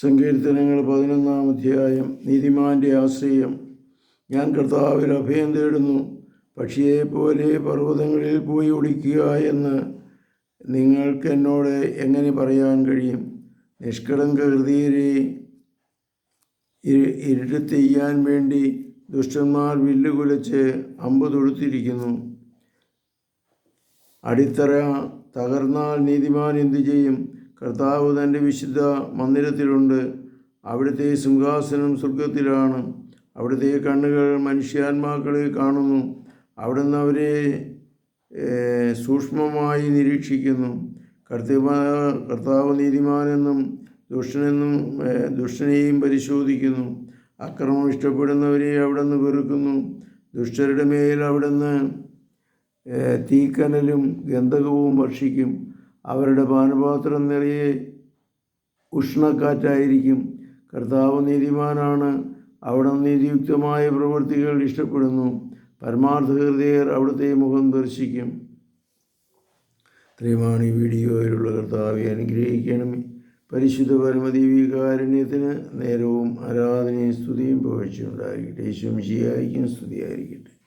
സങ്കീർത്തനങ്ങൾ പതിനൊന്നാം അധ്യായം നീതിമാന്റെ ആശ്രയം. ഞാൻ കർത്താവിൽ അഭയം തേടുന്നു പക്ഷിയെപ്പോലെ പർവതങ്ങളിൽ പോയി ഒളിക്കുക എന്ന് നിങ്ങൾക്ക് എന്നോട് എങ്ങനെ പറയാൻ കഴിയും? നിഷ്കളങ്ക ഹൃദയരെ ഇരു- ഇരുട്ട് ചെയ്യാൻ വേണ്ടി ദുഷ്ടന്മാർ വില്ലുകുലച്ച് അമ്പ് തൊടുത്തിരിക്കുന്നു അടിത്തറ തകർന്നാൽ നീതിമാൻ എന്തു ചെയ്യും? കർത്താവ് തന്റെ വിശുദ്ധ മന്ദിരത്തിലുണ്ട്. അവിടുത്തെ സിംഹാസനം സ്വർഗത്തിലാണ് അവിടുത്തെ കണ്ണുകൾ മനുഷ്യാത്മാക്കളെ കാണുന്നു. അവിടുന്ന് അവരെ സൂക്ഷ്മമായി നിരീക്ഷിക്കുന്നു. കർത്തവ കർത്താവ് നീതിമാനെന്നും ദുഷ്ടനെന്നും ദുഷ്ടനെയും പരിശോധിക്കുന്നു. അക്രമം ഇഷ്ടപ്പെടുന്നവരെ അവിടുന്ന് വെറുക്കുന്നു. ദുഷ്ടരുടെ മേൽ അവിടുന്ന് തീക്കനലും ഗന്ധകവും വർഷിക്കും അവരുടെ പാനപാത്രം നിറയെ ഉഷ്ണക്കാറ്റായിരിക്കും. കർത്താവ് നീതിമാനാണ്. അവിടെ നീതിയുക്തമായ പ്രവൃത്തികൾ ഇഷ്ടപ്പെടുന്നു. പരമാർത്ഥ ഹൃദയർ അവിടുത്തെ മുഖം ദർശിക്കും. ഇത്രയുമാണ് ഈ വീഡിയോയിലുള്ള കർത്താവെ അനുഗ്രഹിക്കണമേ. പരിശുദ്ധ പരമദീവികാരുണ്യത്തിന് നേരവും ആരാധനയും സ്തുതിയും പുകഴ്ചയുണ്ടായിരിക്കട്ടെ യേശും ശിയായിരിക്കും സ്തുതിയായിരിക്കട്ടെ.